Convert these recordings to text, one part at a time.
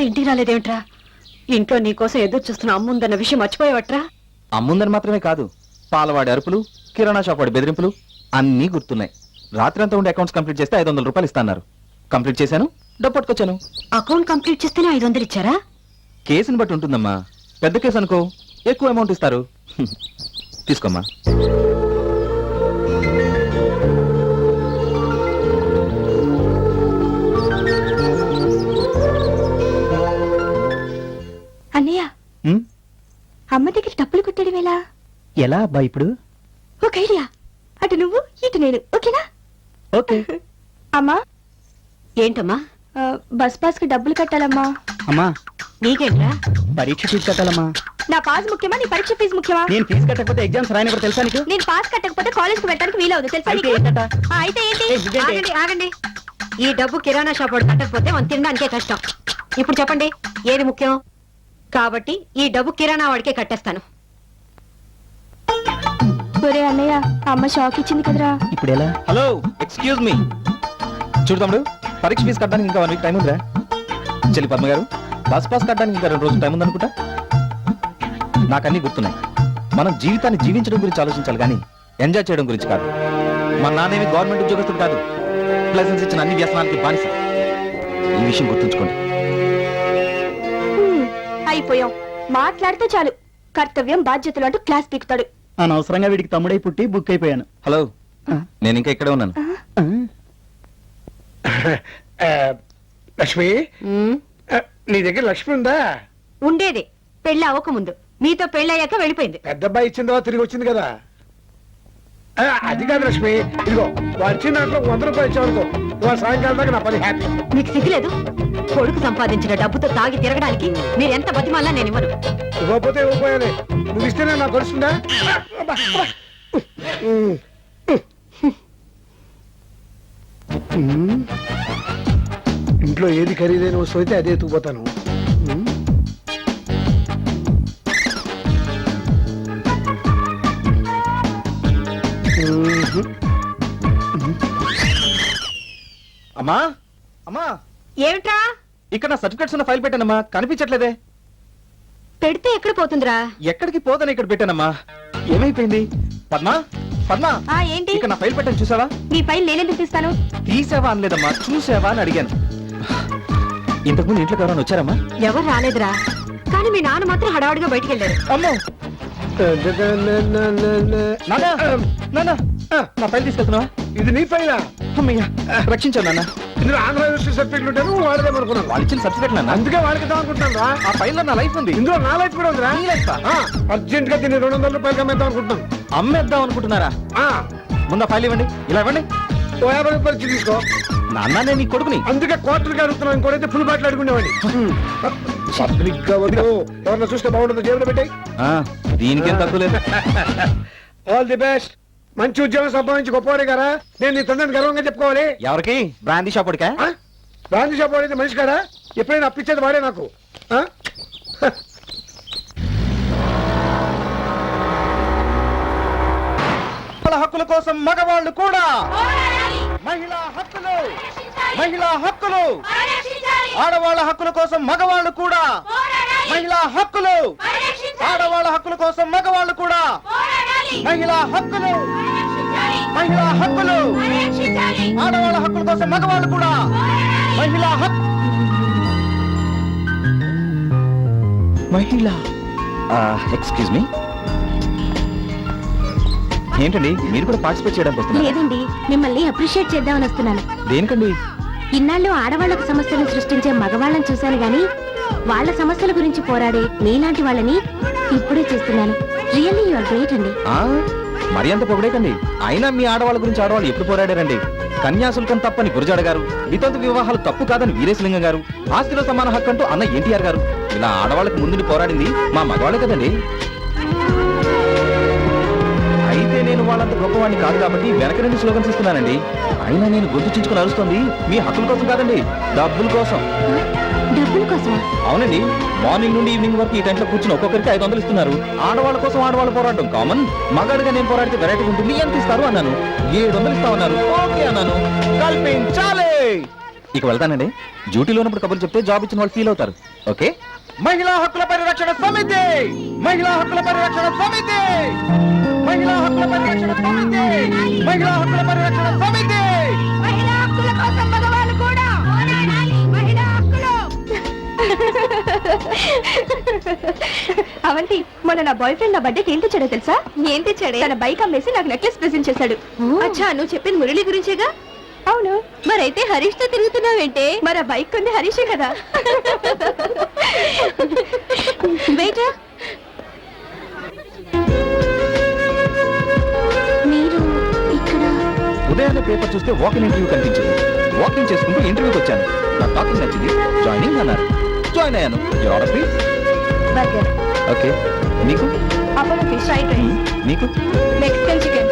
ఇంకా ఇంటికి రాలేదేమిట్రా? ఇంట్లో నీకోసం ఎదురు చూస్తున్న అమ్ముందన్న విషయం మర్చిపోయావట్రా? అమ్ముందని మాత్రమే కాదు పాలవాడి అరుపులు కిరాణా షాప్ వాడి బెదిరింపులు అన్నీ గుర్తున్నాయి. రాత్రి అంతా ఉండే అకౌంట్స్ కంప్లీట్ చేస్తే ఐదు వందల రూపాయలు ఇస్తాన్నారు. కంప్లీట్ చేశాను డబ్బు పట్టుకొచ్చాను. అకౌంట్ కంప్లీట్ చేస్తేనే ఐదు వందలు ఇచ్చారా? కేసుని బట్టి ఉంటుందమ్మా. పెద్ద కేసు అనుకో ఎక్కువ అమౌంట్ ఇస్తారు. తీసుకోమ్మా. అన్నయ్య? అమ్మ దగ్గర డబ్బులు కొట్టడం ఎలా? ఎలా అబ్బా ఇప్పుడు? ఒక ఐడియా. అటు నువ్వు ఇటు నేను ఓకేనా? ఓకే. అమ్మా. ఏంటమ్మా? ఆ, బస్ పాస్కి డబ్బులు కట్టాలమ్మా. అమ్మా. నీకేంట్రా? పరీక్ష ఫీజు కట్టాలమ్మా. నా పాస్ ముఖ్యమా నీ పరీక్ష ఫీజు ముఖ్యమా? నేను ఫీజు కట్టకపోతే ఎగ్జామ్స్ రాయని కూడా తెలుసా నీకు? నేను పాస్ కట్టకపోతే కాలేజ్కి వెళ్ళడానికి వీలవదు తెలుసా అయితే నీకు? ఏంటట? ఆ, అయితే ఏంటి? ఇదేంటి? ఆగండి ఆగండి. ఈ డబ్బు కిరాణా షాప్ వాడు కట్టకపోతే మనం తినడానికే కష్టం. ఇప్పుడు చెప్పండి ఏది ముఖ్యం? కాబట్టి ఈ డబ్బు కిరాణా వాడికే కట్టేస్తాను. ఒరే అన్నయ్య అమ్మ షాక్ ఇచ్చింది కదరా. ఇప్పుడు ఎలా? Hello excuse me. చూడు తమ్ముడు పరీక్ష ఫీజు కట్టడానికి ఇంకా వన్ వీక్ టైం ఉందిరా. చెల్లి పద్మ గారు బస్ పాస్ కట్టడానికి ఇంకా రెండు రోజులు టైం ఉందనుకుంటా? నాకు అన్ని గుర్తున్నాయి. మనం జీవితాన్ని జీవించడం గురించి ఆలోచించాలి కానీ ఎంజాయ్ చేయడం గురించి కాదు. మా నాన్నేమి గవర్నమెంట్ ఉద్యోగస్తుడు కాదు. లైసెన్స్ ఇచ్చిన అన్ని వ్యసనాలకి బానిస. ఈ విషయం గుర్తుంచుకోండి. అయిపోయాం. మాట్లాడితే చాలు. కర్తవ్యం బాధ్యతలు అంటూ క్లాస్ పీకుతాడు. అనవసరంగా వీడికి తమ్ముడై పుట్టి బుక్ అయిపోయాను. హలో. నేను ఇంకా ఇక్కడే ఉన్నాను. లక్ష్మి? నీ దగ్గర లక్ష్మి ఉందా? ఉండేది. పెళ్ళి అవ్వకముందు. మీతో పెళ్ళయ్యాక వెళ్ళిపోయింది. పెద్ద అబ్బాయి ఇచ్చిన తర్వాత తిరిగి వచ్చింది కదా. అది కాదు లక్ష్మి. ఇదిగో వాడు ఇచ్చిన దాంట్లో వంద రూపాయలు ఇచ్చావనుకో వాళ్ళ సాయంకాలం దాకా నా పని హ్యాపీ మీకు సిగ్గులేదు కొడుకు సంపాదించిన డబ్బుతో తాగి తిరగడానికి మీరు ఎంత బతిమాలా నేను ఇవ్వను. ఇవ్వకపోతే ఇవ్వకపోయాలి నువ్వు ఇస్తేనే నాకు తెలుస్తుందా. ఇంట్లో ఏది ఖరీదైన వస్తువు అయితే అదే ఎత్తుకుపోతాను అమ్మా? అమ్మా. ఏమిట్రా? ఇక్కడ నా సర్టిఫికెట్స్ ఉన్న ఫైల్ పెట్టానమ్మా. కనిపించట్లేదే. పెడితే ఎక్కడ పోతుందిరా? ఎక్కడికి పోదని ఇక్కడ పెట్టానమ్మా. ఏమైపోయింది? పద్మా? పద్మా? ఆ ఏంటి? ఇక్కడ నా ఫైల్ పెట్టాను చూసావా? నీ ఫైల్ నేనెందుకు తీస్తాను? తీసావా అనలేదమ్మా. చూసావా అని అడిగాను. ఇంతకుముందు ఇంట్లోకి ఎవరైనా వచ్చారమ్మా? ఎవరు రాలేదురా. కానీ మీ నాన్న మాత్రం హడావుడిగా బయటికి వెళ్ళారు అమ్మో! నాన్న! నా ఫైల్ తీసుకెళ్తున్నావా? ఇది నీ ఫైలా? అమ్మయ్యా రక్షించాను నాన్న ఇందులో ఆంధ్ర యూనివర్సిటీ సర్టిఫికెట్ ఉంటాను వాడదామనుకున్నాను వాళ్ళు ఇచ్చిన సర్టిఫికెట్ నాన్న అందుకే వాడికిద్దాం అనుకుంటున్నాను రా ఆ ఫైల్లో నా లైఫ్ ఉంది. ఇందులో నా లైఫ్ కూడా ఉందిరా. నీ ఆ? అర్జెంట్గా దీన్ని రెండు వందల రూపాయలు అమ్మేద్దాం అనుకుంటున్నాను అమ్మేద్దాం అనుకుంటున్నారా? ఆ, ముందు ఫైల్ ఇవ్వండి. ఇలా ఇవ్వండి. ఓ యాభై రూపాయలు తీసుకో. నాన్న నేను నీ కొడుకుని. అందుకే క్వార్టర్కి అడుగుతున్నాను. ఇంకోటైతే ఫుల్ బాటిల్ అడుగునేవాడిని. పబ్లిక్గా వద్దు. ఎవరన్నా చూస్తే బాగుంటుందో జేబులో పెట్టాయి. ఆ, దీనికేం తక్కువ లేదు. ఆల్ ది బెస్ట్ మంచి ఉద్యోగం సంపాదించి గొప్పవాడే కదా నేను నీ తండ్రిని గర్వంగా చెప్పుకోవాలి. ఎవరికి? బ్రాందీ షాప్ ఉడికా ఆ? గాంధీ షాప్ వాడైతే మనిషి కదా ఎప్పుడైనా అప్పించేది వాడే నాకు. ఆ? మహిళల హక్కుల కోసం మగవాళ్ళు కూడా మహిళా హక్కులు మహిళా హక్కులు. ఆడవాళ్ళ హక్కుల కోసం మగవాళ్ళు కూడా మహిళా హక్కులు. ఆడవాళ్ళ హక్కుల కోసం మగవాళ్ళు కూడా మహిళా హక్కులు. మహిళా హక్కులు. ఆడవాళ్ళ హక్కుల కోసం మగవాళ్ళు కూడా మహిళా హక్ మహిళ. Excuse me. ఏంటండి మీరు కూడా పార్టిసిపేట్ చేయడానికి వస్తున్నారు? లేదండి మిమ్మల్ని అప్రిషియేట్ చేద్దామని వస్తున్నాను. దేనికండి? ఇన్నాళ్ళు ఆడవాళ్ళకు సమస్యలను సృష్టించే మగవాళ్ళని చూశాను గాని వాళ్ళ సమస్యల గురించి పోరాడే మీలాంటి వాళ్ళని ఇప్పుడే చూస్తున్నాను. రియల్లీ యు ఆర్ గ్రేట్ అండి. ఆ మరి అంత పొగడేకండి అయినా మీ ఆడవాళ్ళ గురించి ఆడవాళ్ళు ఎప్పుడు పోరాడారండి? కన్యాశుల్కం తప్పని గురజాడ గారు వితంతు వివాహాలు తప్పు కాదని వీరేశలింగం గారు ఆస్తిలో సమాన హక్కు అంటూ అన్న ఎన్టీఆర్ గారు ఇలా ఆడవాళ్ళకి ముందుని పోరాడింది మా మగవాళ్ళే కదండి? అయితే నేను వాళ్ళంత గొప్పవాడిని కాదు కాబట్టి వెనక నుండి స్లోగన్స్ ఇస్తున్నానండి అయినా నేను గొంతు చించుకుని అరుస్తోంది మీ హక్కుల కోసం కాదండి డబ్బుల కోసం. డబ్బుల కోసమా అవునండి. మార్నింగ్ నుండి ఈవినింగ్ వరకు ఈ టైంలో కూర్చుని ఒక్కొక్కరికి ఐదు వందలు ఇస్తున్నారు. ఆడవాళ్ళ కోసం ఆడవాళ్ళు పోరాటం కామన్. మగాడిగా నేను పోరాడితే వెరైటీ ఉంటుంది. ఎంత ఇస్తారు అన్నాను. ఏడు వందలు ఇస్తామన్నారు ఓకే అన్నాను. కల్పించాలి. ఇక వెళ్తానండి. డ్యూటీలో ఉన్నప్పుడు కబుర్లు చెప్తే జాబ్ ఇచ్చిన వాళ్ళు ఫీల్ అవుతారు. ఓకే? మహిళా హక్కుల పరిరక్షణ సమితి! మహిళా హక్కుల పరిరక్షణ సమితి! మహిళా హక్కుల పరిరక్షణ సమితి! మహిళా హక్కుల పరిరక్షణ సమితి! మహిళా హక్కుల కోసం అవంతి మొన్న నా బాయ్ ఫ్రెండ్ నా బర్త్డేకి ఏం తెచ్చాడో తెలుసా? ఏం తెచ్చాడే? తన బైక్ అమ్మేసి నాకు నెక్లెస్ ప్రెజెంట్ చేశాడు. అచ్చా నువ్వు చెప్పింది మురళి గురించేగా? అవును. మరైతే హరీష్తో తిరుగుతున్నావేంటే? మరి ఆ బైక్ కొంది హరీషే కదా. మీరు ఇక్కడ ఉదయాన్నే పేపర్ చూస్తే వాకింగ్ ఇంటర్వ్యూ కనిపించింది. వాకింగ్ చేసుకుంటూ ఇంటర్వ్యూకి వచ్చాను. నా టాకింగ్ నచ్చింది. జాయినింగ్ అన్నారు. జాయిన్ అయ్యాను. బర్గర్ ఓకే మీకు అపోలో ఫిష్ ఫ్రైడ్ రైస్ మీకు మెక్సికన్ చికెన్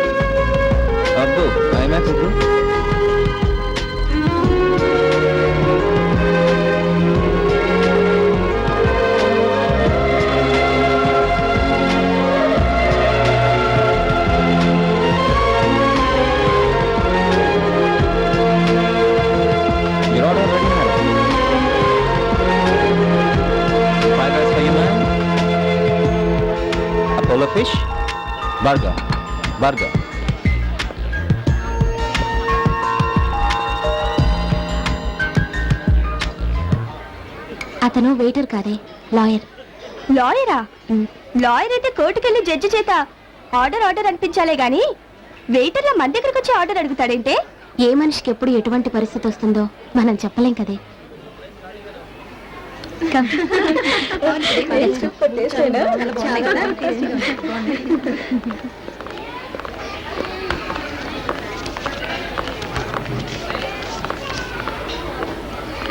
అబ్బో ఐమాక్స్ అతను వెయిటర్ కాదే లాయర్ లాయరా లాయర్ అయితే కోర్టుకెళ్ళి జడ్జి చేత ఆర్డర్ ఆర్డర్ అనిపించాలే గాని వెయిటర్ల మన దగ్గరకు వచ్చి ఆర్డర్ అడుగుతాడేంటే? ఏ మనిషికి ఎప్పుడు ఎటువంటి పరిస్థితి వస్తుందో మనం చెప్పలేం కదే.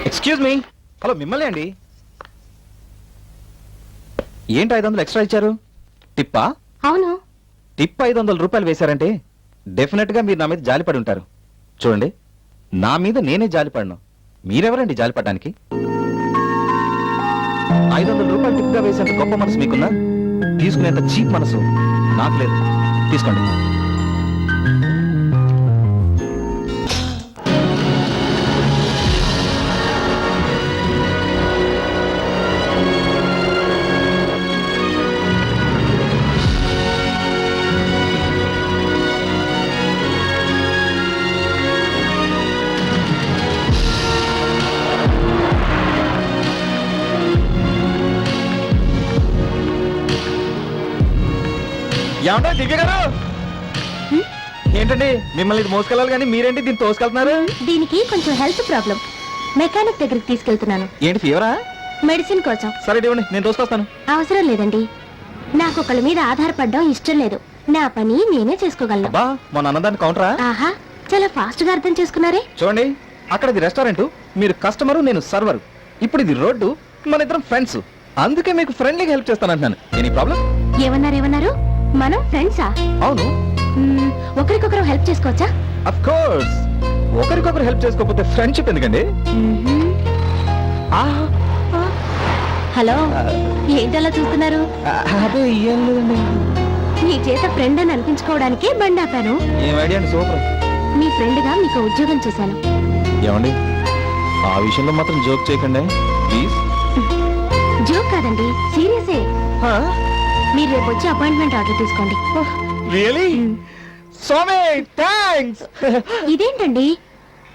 ఎక్స్క్యూజ్ మీ హలో మిమ్మల్ని అండి. ఏంటి ఐదు వందలు ఎక్స్ట్రా ఇచ్చారు? టిప్పా? అవును. టిప్ ఐదు వందల రూపాయలు వేశారంటే డెఫినెట్గా మీరు నా మీద జాలిపడి ఉంటారు. చూడండి నా మీద నేనే జాలిపడను. మీరెవరండి జాలిపడడానికి? ఐదు వందల రూపాయలు టిప్గా వేసేంత గొప్ప మనసు మీకున్నా? తీసుకునేంత చీప్ మనసు నాకు లేదు. తీసుకోండి. ఏమంటే దివ్య గారు? ఏంటండి మిమ్మల్ని ఇది మోసుకెళ్ళాలి కానీ మీరేంటి దీన్ని తోసుకెళ్తున్నారు? దీనికి కొంచెం హెల్త్ ప్రాబ్లం. మెకానిక్ దగ్గరికి తీసుకెళ్తున్నాను. ఏంటి ఫీవరా? మెడిసిన్ కోసం. సరే ఇవ్వండి నేను తోసుకొస్తాను అవసరం లేదండి. నాకు ఒకళ్ళ మీద ఆధారపడడం ఇష్టం లేదు. నా పని నేనే చేసుకోగలను. అబ్బా మొన్న అన్నదాన్ని కౌంటరా? ఆహా చాలా ఫాస్ట్గా అర్థం చేసుకున్నారే. చూడండి అక్కడ ఇది రెస్టారెంట్ మీరు కస్టమరు నేను సర్వర్. ఇప్పుడు ఇది రోడ్డు మన ఇద్దరం ఫ్రెండ్స్. అందుకే మీకు ఫ్రెండ్లీగా హెల్ప్ చేస్తానంటున్నాను. Any problem? ఏమన్నారు ఏమన్నారు? మనం ఫ్రెండ్సా? అవును. మ్మ్, ఒకరికొకరు హెల్ప్ చేసుకోవచ్చా? అఫ్ కోర్స్ ఒకరికొకరు హెల్ప్ చేసుకోకపోతే ఫ్రెండ్షిప్ ఎందుకండి? మ్మ్హ్మ్. ఆహా, హలో ఏంటలా చూస్తున్నారు? ఆ, అదే ఏం లేదండి. మీ చేత ఫ్రెండ్ అని అనిపించుకోవడానికి బండి ఆపాను. ఏం ఐడియా అండి సూపర్. మీ ఫ్రెండ్గా మీకు ఉద్యోగం చేశాను. ఏమండి? ఆ విషయంలో మాత్రం జోక్ చేయకండి. ప్లీజ్. జోక్ కాదండి సీరియసే. మీరు రేపు వచ్చి అపాయింట్మెంట్ ఆర్డర్ తీసుకోండి. రియలీ స్వామి థ్యాంక్స్ ఇదేంటండి?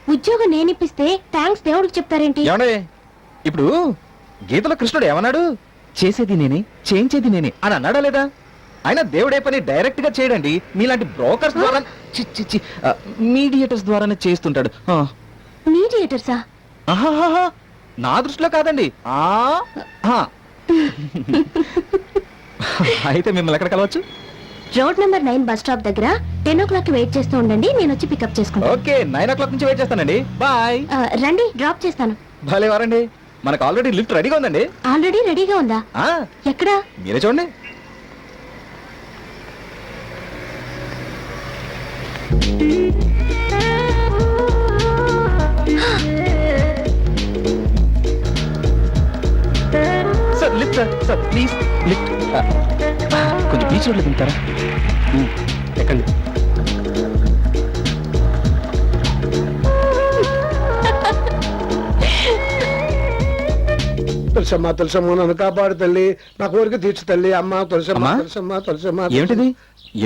ఉద్యోగం నేనిప్పిస్తే థ్యాంక్స్ దేవుడికి చెప్తారేంటి? ఏమండి? ఇప్పుడు గీతలో కృష్ణుడు ఏమన్నాడు? చేసేది నేనే చేయించేది నేనే అని అన్నాడా లేదా? ఆయన దేవుడే పని డైరెక్ట్గా చేయడండి. మీలాంటి బ్రోకర్స్ ద్వారా చి, చి, చి, ఆ, మీడియేటర్స్ ద్వారానే చేస్తుంటాడు. మీడియేటర్సా. నా దృష్టిలో కాదండి. ఆ? ఆ. అయితే మిమ్మల్ని ఎక్కడ కలవచ్చు? Road number nine bus stop దగ్గర టెన్ ఓ క్లాక్ వెయిట్ చేస్తూ ఉండండి నేను వచ్చి పికప్ చేసుకుంటాను. ఓకే నైన్ ఓ క్లాక్ నుంచి వెయిట్ చేస్తానండి. బాయ్. ఆ, రండి డ్రాప్ చేస్తాను. భలే వారండి. మనకు ఆల్రెడీ లిఫ్ట్ రెడీగా ఉందండి. ఆల్రెడీ రెడీగా ఉందా? ఆ. ఎక్కడా? మీరే చూడండి. ప్లీజ్ లిఫ్ట్ కొంచెం బీచ్ రోడ్లో దిగుతారా? ఎక్కండి. తులసమ్మ తులసమ్మ నన్ను కాపాడు తల్లి. నా కోరిక తీర్చు తల్లి అమ్మ తులసమ్మ అమ్మా? తులసమ్మ ఏంటిది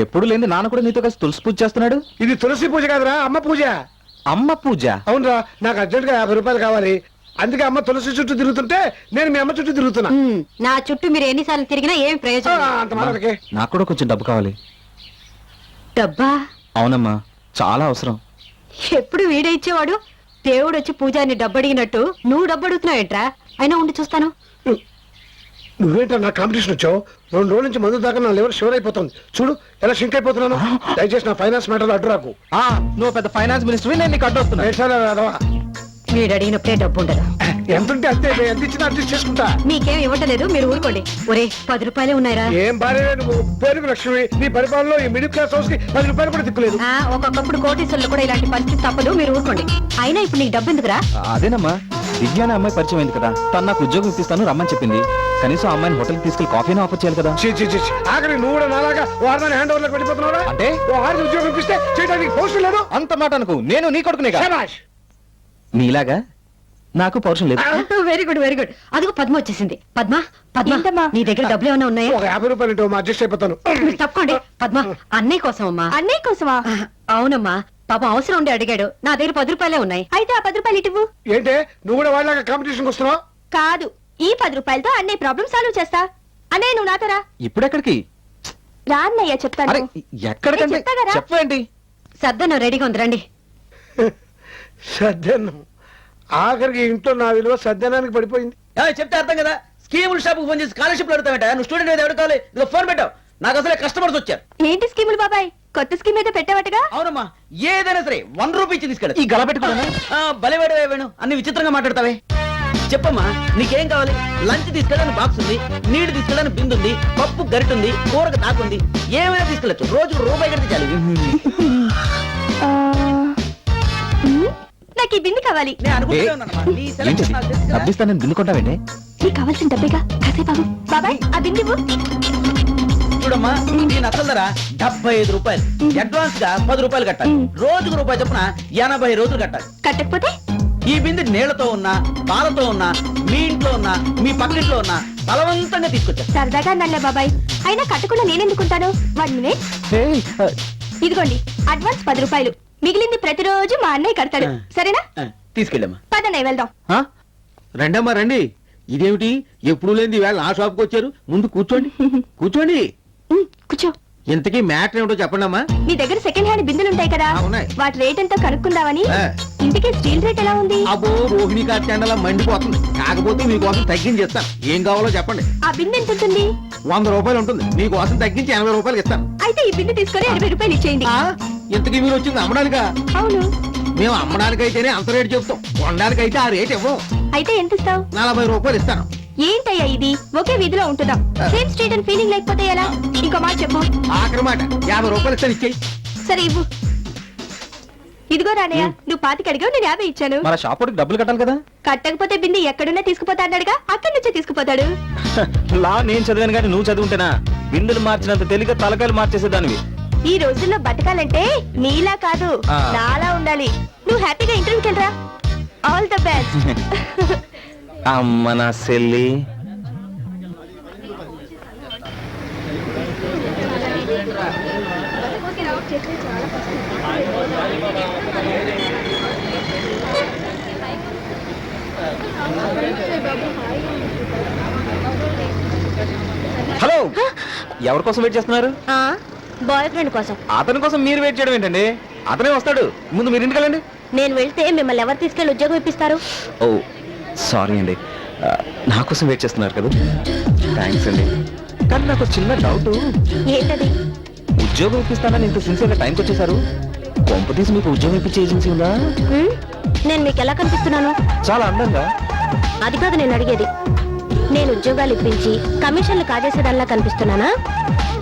ఎప్పుడు లేని నాన్న కూడా నీతో కలిసి తులసి పూజ చేస్తున్నాడు? ఇది తులసి పూజ కాదురా అమ్మ పూజ. అమ్మ పూజ? అవునరా నాకు అర్జెంట్గా యాభై రూపాయలు కావాలి. అందుకే అమ్మ తులసి చుట్టూ తిరుగుతుంటే నేను మీ అమ్మ చుట్టూ తిరుగుతున్నా. ఉమ్, నా చుట్టూ మీరు ఎన్నిసార్లు తిరిగినా ఏం ఆ, ప్రయోజనం లేదు. అంత మాటకే నాకు కూడా కొంచెం డబ్బు కావాలి. డబ్బా? అవునమ్మా చాలా అవసరం. ఎప్పుడు వీడే ఇచ్చేవాడు? దేవుడు వచ్చి పూజారిని డబ్బు అడిగినట్టు నువ్వు డబ్బు అడుగుతున్నావు ఏంట్రా? అయినా ఉండి చూస్తాను. నువ్వేంటో నా కాంపిటీషన్ వచ్చావు? రెండు రోజుల నుంచి మందు దాకా నా లివర్ షివర్ అయిపోతుంది. చూడు ఎలా షింక్ అయిపోతున్నాను. దయచేసి నా ఫైనాన్స్ మ్యాటర్ అడ్డు రాకు. ఆ నువ్వు పెద్ద ఫైనాన్స్ మినిస్టర్ నేను నీకు అడ్డొస్తున్నా ఏడ్చాలా రాదవా? వీడు అడిగినప్పుడే డబ్బు ఉండదు. ఎంత ఉంటే అంతే ఎంత ఇచ్చినా అడ్జస్ట్ చేసుకుంటా. మీకేం ఇవ్వటలేదు మీరు ఊరుకోండి. ఒరే పది రూపాయలే ఉన్నాయిరా. ఏం భార్య నువ్వు పేరుకు లక్ష్మి. నీ పరిపాలనలో ఈ మిడిల్ క్లాస్ హౌస్కి పది రూపాయలు కూడా దిక్కులేదు ఆ, ఒక్కొక్కప్పుడు కోటీశ్వరులు కూడా ఇలాంటి పరిస్థితి తప్పదు మీరు ఊరుకోండి. అయినా ఇప్పుడు నీకు డబ్బు ఎందుకురా? అదేనమ్మా. దివ్య అనే అమ్మాయి పరిచయం అయింది కదా. తను నాకు ఉద్యోగం ఇప్పిస్తాను రమ్మని చెప్పింది. కనీసం ఆ అమ్మాయిని హోటల్కి తీసుకెళ్ళి కాఫీని ఆఫర్ చేయాలి కదా. చీ, చీ, చీ, చీ. ఆఖరి నువ్వు కూడా నాలాగా వారిని హ్యాండ్ ఓవర్లోకి అంటే? ఓ ఆరు ఉద్యోగం ఇప్పిస్తే చేయడానికి లేదు? అంత మాట అనుకు. నేను నీ కొడుకునే కదా శభాష్. నీలాగా నాకు పౌరుషం లేదు. వెరీ గుడ్ వెరీ గుడ్ అదిగో పద్మ వచ్చేసింది. పద్మ పద్మ? నీ దగ్గర డబ్బులు ఏమైనా ఉన్నాయా? ఒక యాభై రూపాయలు అడ్జస్ట్ అయిపోతాను. మీరు తప్పకోండి. పద్మ అన్నయ్య కోసం అమ్మా అన్నయ్య కోసమా? అవునమ్మా. పాపం అవసరం ఉండి అడిగాడు. నా దగ్గర పది రూపాయలే ఉన్నాయి. అయితే ఆ పది రూపాయలు ఇటువు ఏంటే? నువ్వు కూడా వాళ్ళగా కాంపిటీషన్ వస్తున్నావు? కాదు. ఈ పది రూపాయలతో అన్నయ్య ప్రాబ్లం సాల్వ్ చేస్తా. అన్నయ్య నువ్వు నాతో రా. ఇప్పుడు ఎక్కడికి రా అన్నయ్య చెప్తాను. ఎక్కడికంటే. చెప్పేంటి సర్దను రెడీగా ఉంది రండి. సద్యన్నం ఆఖరికి ఇంట్లో నా విలువ సద్యనానికి పడిపోయింది. ఏయ్, చెప్తే అర్థం కదా? స్కీముల షాప్ ఫోన్ చేసి స్కాలర్షిప్ అడుగుతావేట? నువ్వు స్టూడెంట్ ఎవరు కావాలి ఇదిగో ఫోన్ పెట్టావు. నాకు అసలే కస్టమర్స్ వచ్చారు. ఏంటి స్కీములు బాబాయ్? కొత్త స్కీమ్ ఏదో పెట్టావటగా? అవునమ్మా ఏదైనా సరే వన్ రూపీ ఇచ్చి తీసుకెళ్ళి ఈ గల పెట్టుకోవాలా? బలివాడు వేణు. అన్ని విచిత్రంగా మాట్లాడతావే. చెప్పమ్మా నీకేం కావాలి? లంచ్ తీసుకెళ్ళడానికి బాక్స్ ఉంది నీళ్ళు తీసుకెళ్ళడానికి బిందు ఉంది పప్పు గరిట ఉంది కూరకు దాకుంది ఏమైనా తీసుకెళ్ళచ్చు. రోజు రూపాయి కడితే చాలు. నాకు ఈ బింది కావాలి. నాకు నీకు కావాల్సిన డబ్బేగా? కాసేపు ఆగు. బాబాయ్ ఆ బింది ఇవ్వు. చూడమ్మా దీని అసలు ధర డెబ్బై ఐదు రూపాయలు. అడ్వాన్స్గా పది రూపాయలు కట్టాలి. మ్. రోజుకు రూపాయి చొప్పున ఎనభై రోజులు కట్టాలి. కట్టకపోతే? ఈ బిందె నీళ్ళతో ఉన్నా పాలతో ఉన్నా మీ ఇంట్లో ఉన్నా మీ పక్కింట్లో ఉన్నా బలవంతంగా తీసుకొచ్చారు సరదాగా అన్నాలే బాబాయ్. అయినా కట్టకుండా నేనెందుకుంటాను వన్ మినిట్. ఏయ్, ఆ, ఇదిగోండి అడ్వాన్స్ పది రూపాయలు. మిగిలింది ప్రతిరోజు మా అన్నయ్య కడతాడు. ఆ. సరేనా? తీసుకెళ్ళమ్మా. పదన్నయ్య వెళ్దాం. ఆ? రండమ్మా రండి. ఇదేమిటి? ఎప్పుడు లేని వేళ నా షాప్కి వచ్చారు. ముందు కూర్చోండి. కూర్చోండి. కూర్చో. ఇంతకీ మ్యాటర్ ఏమిటో చెప్పండి అమ్మా నీ దగ్గర సెకండ్ హ్యాండ్ బిందులు ఉంటాయి కదా. ఉన్నాయి. వాటి రేట్ ఎంతో కనుక్కుందామని. ఆ. ఇంటికి స్టీల్ రేట్ ఎలా ఉంది? అబ్బో రోహిణి కార్తెండలా మండిపోతుంది. కాకపోతే మీకోసం తగ్గించి ఇస్తాను. ఏం కావాలో చెప్పండి. ఆ బిందె ఎంత ఉంటుంది? వంద రూపాయలు ఉంటుంది. మీకోసం తగ్గించి ఎనభై రూపాయలు ఇస్తాను. అయితే ఈ బిందె తీసుకొని ఎనభై రూపాయలు ఇచ్చేయండి. ఆ? ఇంతకీ మీరు వచ్చింది అమ్మడానికా? అవును. మేము అమ్మడానికైతేనే అంత రేటు చెప్తాం. కొనడానికైతే ఆ రేట్ ఇవ్వం. అయితే ఎంత ఇస్తావు? నలభై రూపాయలు ఇస్తాను. ఏంటయ్యా ఇది? ఒకే వీధిలో ఉంటున్నాం సేమ్ స్ట్రీట్ అని ఫీలింగ్ లేకపోతే ఎలా? ఇంకో మాట చెప్పు. ఆఖరి మాట. యాభై రూపాయలు ఇస్తాను ఇచ్చేయి. సరే ఇవ్వు. ఇదిగో రానయ్య నువ్వు పాతికి అడిగావు నేను యాభై ఇచ్చాను. మన షాప్ డబ్బులు కట్టాలి కదా. కట్టకపోతే బిందె ఎక్కడున్నా తీసుకుపోతా అన్నాడుగా అక్కడి నుంచే తీసుకుపోతాడు. లా నేను చదివాను కానీ నువ్వు చదువుంటేనా? బిందులు మార్చినంత తెలియక తలకాయలు మార్చేసేదానివి. ఈ రోజుల్లో బతకాలంటే నీలా కాదు. నాలా ఉండాలి. నువ్వు హ్యాపీగా ఇంటర్వ్యూకి వెళ్ళరా. ఆల్ ద బెస్ట్ అమ్మ నా సెల్లి హలో. ఎవరి కోసం వెయిట్ చేస్తున్నారు? బాయ్ ఫ్రెండ్ కోసం. అతని కోసం మీరు వెయిట్ చేయడం ఏంటండి? అతనే వస్తాడు. ముందు మీరు ఇంటికి వెళ్ళండి. నేను వెళ్తే మిమ్మల్ని ఎవరు తీసుకెళ్ళి ఉద్యోగం ఇప్పిస్తారు? ఓ సారీ అండి. నా కోసం వెయిట్ చేస్తున్నారు కదా? థ్యాంక్స్ అండి. కానీ నాకు చిన్న డౌట్ ఏంటది? ఉద్యోగం ఇప్పిస్తానని ఇంత సిన్సియర్గా టైంకి వచ్చేసారు కొంప తీసి మీకు ఉద్యోగం ఇప్పించే ఏజెన్సీ ఉందా? నేను మీకు ఎలా కనిపిస్తున్నాను? చాలా అందంగా. అది కాదు నేను అడిగేది. నేను ఉద్యోగాలు ఇప్పించి కమిషన్లు కాజేసేదానిలా కనిపిస్తున్నానా?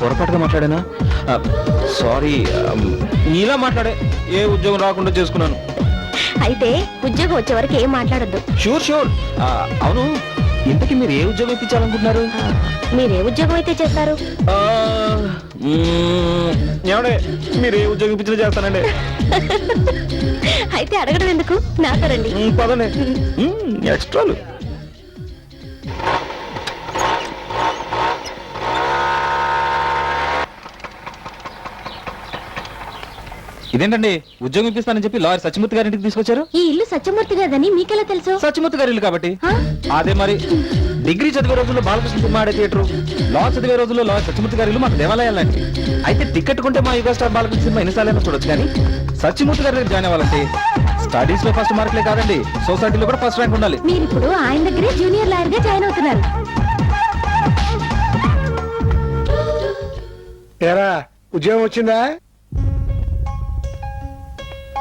పొరపాటుగా మాట్లాడానా? సారీ నీలా మాట్లాడే ఏ ఉద్యోగం రాకుండా చేసుకున్నాను. అయితే ఉద్యోగం వచ్చే వరకు ఏం మాట్లాడొద్దు. షూర్ షూర్ అవును. ఇంతకీ మీరు ఏ ఉద్యోగం ఇప్పించాలనుకుంటున్నారు? మీరే ఉద్యోగం అయితే చేస్తారు? మీరు ఏ ఉద్యోగం ఇప్పించినా చేస్తానండి. అయితే అడగడం ఎందుకు? నాతో రండి. మ్మ్, పదండి. ఎక్స్ట్రాలు. ఇదేంటండి? ఉద్యోగం ఇప్పిస్తానని చెప్పి లాయర్ సత్యమూర్తి గారి ఇంటికి తీసుకొచ్చారు? ఈ ఇల్లు సత్యమూర్తి గారిదని మీకెలా తెలుసు? సత్యమూర్తి గారి ఇల్లు కాబట్టి? అదే మరి డిగ్రీ చదివే రోజుల్లో బాలకృష్ణ సినిమా ఆడే థియేటర్ లా చదివే రోజుల్లో లాయర్ సత్యమూర్తి గారి ఇల్లు మాకు దేవాలయాలండి అయితే టికెట్ కొంటే మా యుగ స్టార్ బాలకృష్ణ సినిమా ఎన్నిసార్లు చూడొచ్చు కానీ సత్యమూర్తి గారి దగ్గర జాయిన్ అవ్వాలంటే స్టడీస్లో ఫస్ట్ మార్కులే కాదండి సొసైటీలో కూడా ఫస్ట్ ర్యాంక్ ఉండాలి. మీరు ఇప్పుడు ఆయన దగ్గరే జూనియర్ లాయర్గా జాయిన్ అవుతున్నారు. ఏరా ఉద్యోగం వచ్చిందా?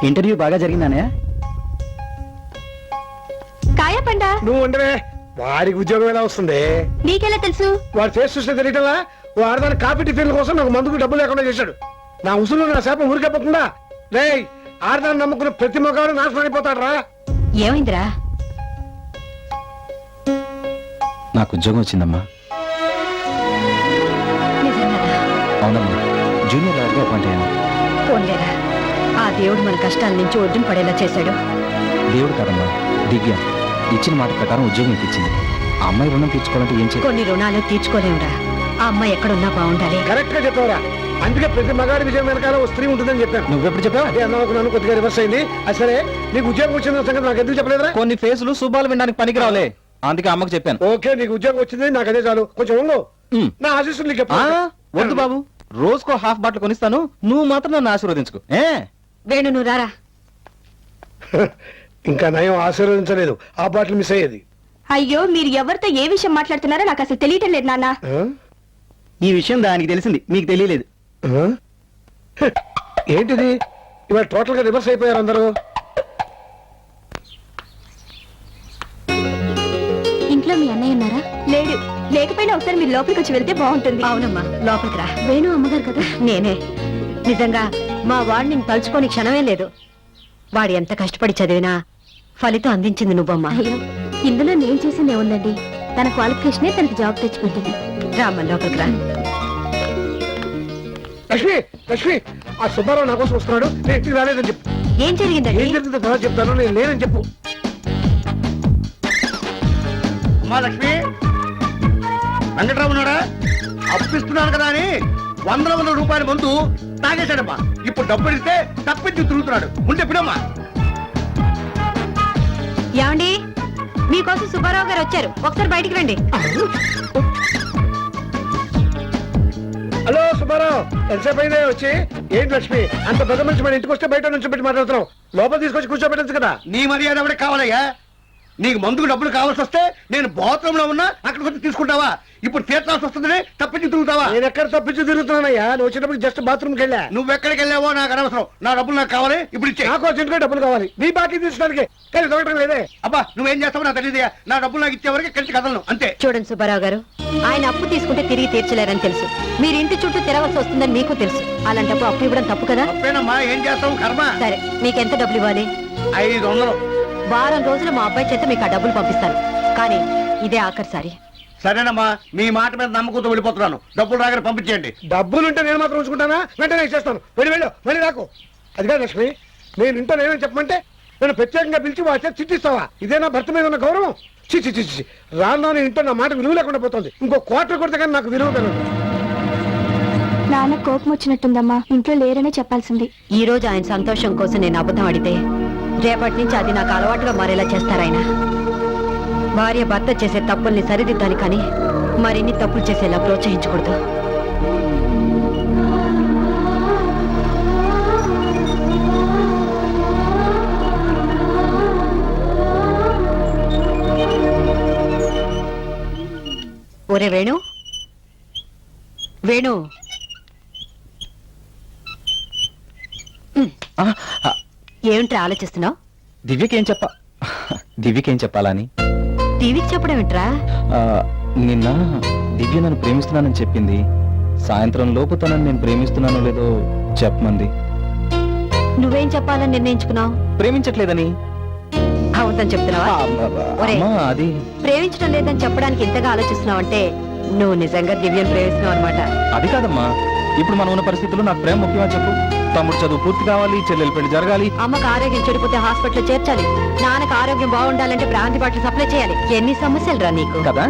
ఇంటర్వ్యూ బాగా జరిగిందానే కాయా పండా? నువ్వు ఉండవే. వాడికి ఉద్యోగం ఎలా వస్తుంది? నీకెలా తెలుసు? వాడు ఫేస్ చూస్తే తెలియటలా? వాడు దాని కాఫీ టిఫిన్ కోసం నాకు మందుకు డబ్బు లేకుండా చేశాడు. నా ఉసులు నా శాపం ఊరికపోతుందా రే ఆడదాన్ని నమ్ముకున్న ప్రతి మొగాడు నాశనం అయిపోతాడు రా ఏమైందిరా? నాకు ఉద్యోగం వచ్చిందమ్మా. అవునమ్మా. జూనియర్ అపాయింట్ అయ్యాను. పోన్లేరా? ఆ దేవుడు మన కష్టాల నుంచి ఒడ్డున పడేలా చేశాడు. దేవుడు కాదమ్మా దివ్య. ఇచ్చిన మాట ప్రకారం ఉద్యోగం ఇప్పించింది. ఆ అమ్మాయి రుణం తీర్చుకోవాలంటే ఏం చేయాలి? కొన్ని రుణాలు తీర్చుకోలేమురా ఆ అమ్మాయి ఎక్కడున్నా బాగుండాలి. కరెక్ట్గా చెప్పావురా. అందుకే ప్రతి మగాడి విజయం వెనకాల ఓ స్త్రీ ఉంటుందని చెప్పాను. నువ్వెప్పుడు చెప్పావు? అదే అన్నాను కొద్దిగా రివర్స్ అయింది. అది సరే నీకు ఉద్యోగం వచ్చిన సంగతి నాకు ఎందుకు చెప్పలేదురా? కొన్ని ఫేసులు శుభాలు వినడానికి పనికిరావులే. అందుకే అమ్మకు చెప్పాను. ఓకే నీకు ఉద్యోగం వచ్చింది నాకు అదే చాలు. కొంచెం ఉండు. నా ఆశీస్సులు నీకు ఎప్పుడు వద్దు బాబు. రోజుకో హాఫ్ బాటిల్ కొనిస్తాను. నువ్వు మాత్రం నన్ను ఆశీర్వదించుకో. ఏ? వేణు నువ్వు రారా? ఇంకా నయం ఆశీర్వదించలేదు. ఆ బాటిల్ మిస్ అయ్యేది. అయ్యో మీరు ఎవరితో ఏ విషయం మాట్లాడుతున్నారో నాకు అసలు తెలియటం లేదు నాన్న. ఆ? ఈ విషయం దానికి తెలిసింది. మీకు తెలియలేదు. ఆ? ఏంటిది? ఇవాళ టోటల్గా రివర్స్ అయిపోయారు అందరూ. ఇంట్లో మీ అన్నయ్య ఉన్నారా? లేడు. లేకపోయినా ఒకసారి మీరు లోపలికి వచ్చి వెళ్తే బాగుంటుంది. అవునమ్మా లోపలికి రా. వేణు అమ్మగారు కదా? నేనే. నిజంగా మా వాడిని తలుచుకోని క్షణమే లేదు. వాడు ఎంత కష్టపడి చదివినా ఫలితం అందించింది నువ్వమ్మా. అయ్యో ఇందులో నేను చేసింది ఏముందండి? తన క్వాలిఫికేషనే తనకి జాబ్ తెచ్చిపెట్టింది. రామ్మా లోపలికి రా. లక్ష్మి లక్ష్మి ఆ సుబ్బారావు నా కోసం వస్తున్నాడు. నేను ఇంటికి రాలేదని చెప్పు. ఏం జరిగిందండి? ఏం జరిగిందో తర్వాత చెప్తాను. నేను లేనని చెప్పు. అమ్మా లక్ష్మి. వెంకట్రావు ఉన్నాడా? అప్పిస్తున్నాను కదా అని వందల వందల రూపాయల ముందు తాగేశాడమ్మా. ఇప్పుడు డబ్బు ఇస్తే తప్పించి తిరుగుతున్నాడు. ఉంటే పిడమ్మా ఏమండి? మీకోసం సుబ్బారావు గారు వచ్చారు. ఒకసారి బయటికి రండి. హలో సుబ్బారావు. ఎంతసేపు అయినా వచ్చి? ఏంటి లక్ష్మి? అంత పెద్ద మనిషి మన ఇంటికి వస్తే బయట నుంచి పెట్టి మాట్లాడుతున్నాం లోపల తీసుకొచ్చి కూర్చోబెట్టచ్చు కదా. నీ మర్యాద ఎవరికి కావాలయ్యా? నీకు మందుకు డబ్బులు కావాల్సి వస్తే నేను బాత్రూమ్లో ఉన్నా అక్కడికి వచ్చి తీసుకుంటావా? ఇప్పుడు తీర్చాల్సి వస్తుందని తప్పించి తిరుగుతావా? నేను ఎక్కడ తప్పించి తిరుగుతున్నానయ్యా? నువ్వు వచ్చినప్పుడు జస్ట్ బాత్రూమ్కి వెళ్ళా నువ్వు ఎక్కడికి వెళ్ళావో నాకు అనవసరం. నా డబ్బులు నాకు కావాలి ఇప్పుడు ఇచ్చే. నాకు డబ్బులు కావాలి. నీ బాకీ తీసుకోవడానికి కానీ దొరకడం లేదే. అబ్బా నువ్వేం చేస్తావో నాకు తెలియదు నా డబ్బులు నాకు ఇచ్చే వరకు కలిసి కదలను అంతే. చూడండి సుబ్బారావు గారు ఆయన అప్పు తీసుకుంటే తిరిగి తీర్చలేరని తెలుసు. మీరు ఇంటి చుట్టూ తిరగవలసి వస్తుందని మీకు తెలుసు. అలాంటప్పుడు అప్పు ఇవ్వడం తప్పు కదా? ఏం చేస్తావు కర్మ? సరే మీకు ఎంత డబ్బులు ఇవ్వాలి? ఐదు వందలు. వారం రోజులు మా అబ్బాయి చేత మీకు ఆ డబ్బులు పంపిస్తాను. కానీ ఇదే ఆఖరిసారి. సరేనమ్మా మీ మాట మీద నమ్మకంతో వెళ్ళిపోతున్నాను. డబ్బులు రాగానే పంపించేయండి. డబ్బులుంటే నేను మాత్రం ఉంచుకుంటానా? వెంటనే ఇచ్చేస్తాను. వెళ్ళి వెళ్ళు మళ్ళీ రాకు. అది కాదు లక్ష్మి నేను ఇంట్లో నేనేం చెప్పమంటే నేను ప్రత్యేకంగా పిలిచి వాడితే చిట్టిస్తావా? ఇదే నా భర్త మీద ఉన్న గౌరవం? చి చి చి చి. రాను రాను ఇంట్లో నా మాట విలువ లేకుండా పోతుంది. ఇంకో క్వార్టర్ కొడితే కానీ నాకు విలువ కలదు నాన్న కోపం వచ్చినట్టుందమ్మా. ఇంట్లో లేరనే చెప్పాల్సింది. ఈ రోజు ఆయన సంతోషం కోసం నేను అబద్ధం ఆడితే రేపటి నుంచి అది నాకు అలవాటుగా మారేలా చేస్తారాయన భార్య భర్త చేసే తప్పుల్ని సరిదిద్దాలి కానీ మరిన్ని తప్పులు చేసేలా ప్రోత్సహించకూడదు. ఒరే వేణు. వేణు. ఏమిట్రా ఆలోచిస్తున్నావు? దివ్యకేం చెప్ప దివ్యకేం చెప్పాలని? టీవీకి చెప్పడం ఏంట్రా? నిన్న దివ్య నన్ను ప్రేమిస్తున్నానని చెప్పింది. సాయంత్రం లోపు తనని నేను ప్రేమిస్తున్నానో లేదో చెప్పమంది. నువ్వేం చెప్పాలని నిర్ణయించుకున్నావు? ప్రేమించట్లేదని. అవుతుందని చెప్తున్నావా? అది. ప్రేమించడం లేదని చెప్పడానికి ఇంతగా ఆలోచిస్తున్నావు అంటే నువ్వు నిజంగా దివ్యం ప్రేమిస్తున్నావు అనమాట అది కాదమ్మా. ఇప్పుడు మనం ఉన్న పరిస్థితుల్లో నాకు ప్రేమ ముఖ్యమా చెప్పు? తమ్ముడు చదువు పూర్తి కావాలి చెల్లెలు పెళ్ళి జరగాలి. అమ్మకు ఆరోగ్యం చెడిపోతే హాస్పిటల్ చేర్చాలి. నాన్నకు ఆరోగ్యం బాగుండాలంటే బ్రాంతి బాటిల్ సప్లై చేయాలి. ఎన్ని సమస్యలు రా నీకు? కదా.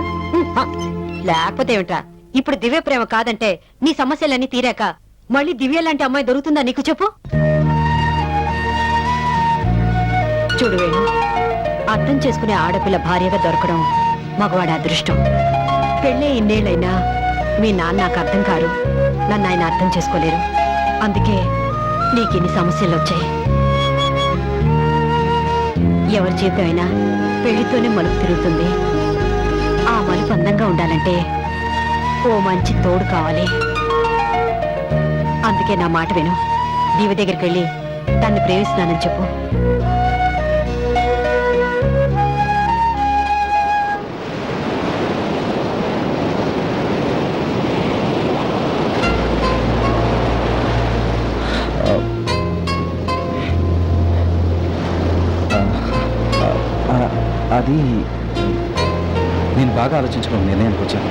లేకపోతే ఏమిట్రా? ఇప్పుడు దివ్య ప్రేమ కాదంటే నీ సమస్యలన్నీ తీరాక మళ్ళీ దివ్య లాంటి అమ్మాయి దొరుకుతుందా నీకు చెప్పు? చూడు వేణు అర్థం చేసుకునే ఆడపిల్ల భార్యగా దొరకడం మగవాడి అదృష్టం. పెళ్ళే ఇన్నేళ్ళైనా మీ నాన్న నాకు అర్థం కారు. నన్ను ఆయన అర్థం చేసుకోలేరు. అందుకే నీకు ఇన్ని సమస్యలు వచ్చాయి. ఎవరి జీవితం అయినా పెళ్ళితోనే మలుపు తిరుగుతుంది. ఆ మలుపు అందంగా ఉండాలంటే ఓ మంచి తోడు కావాలి. అందుకే నా మాట విను. దీవి దగ్గరికి వెళ్ళి తన్ను ప్రేమిస్తున్నానని చెప్పు. అది నేను బాగా ఆలోచించుకున్న నిర్ణయానికి వచ్చాను.